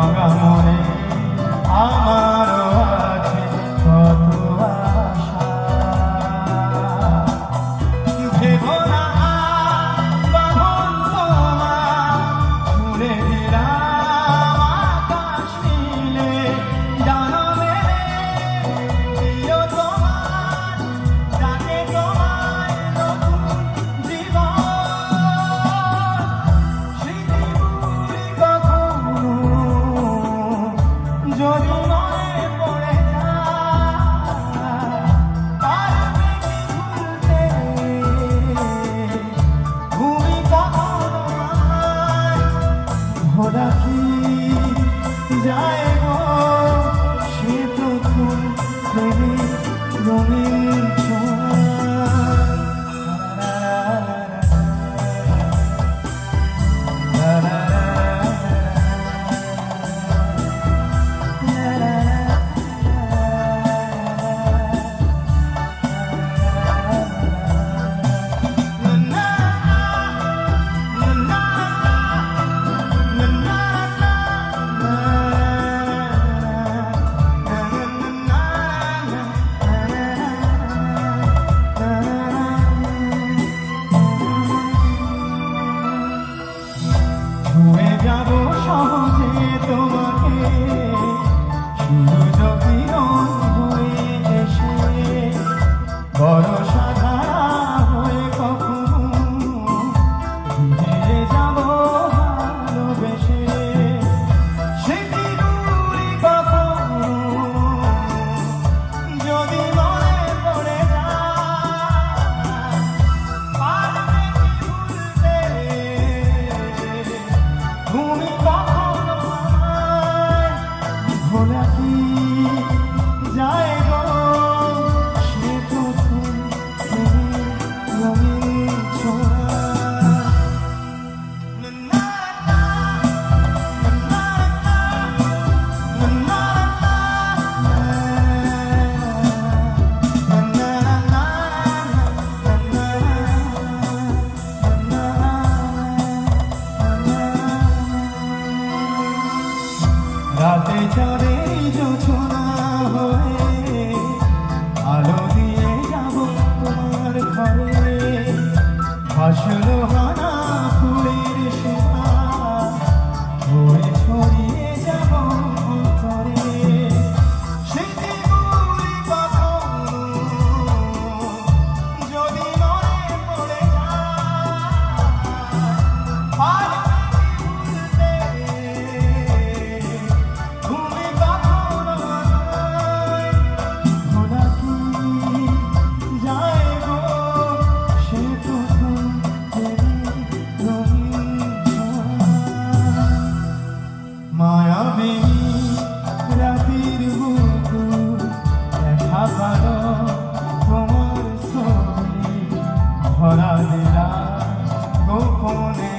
Mahama. 没容易。ভুলে যাব সহজে তোমাকে। করে যোচনা হয়ে আলো দিয়ে যাব তোমার ঘরে। রাতির বুকু দেখা পাল তোমার সঙ্গে ভরা দিলা গোপনে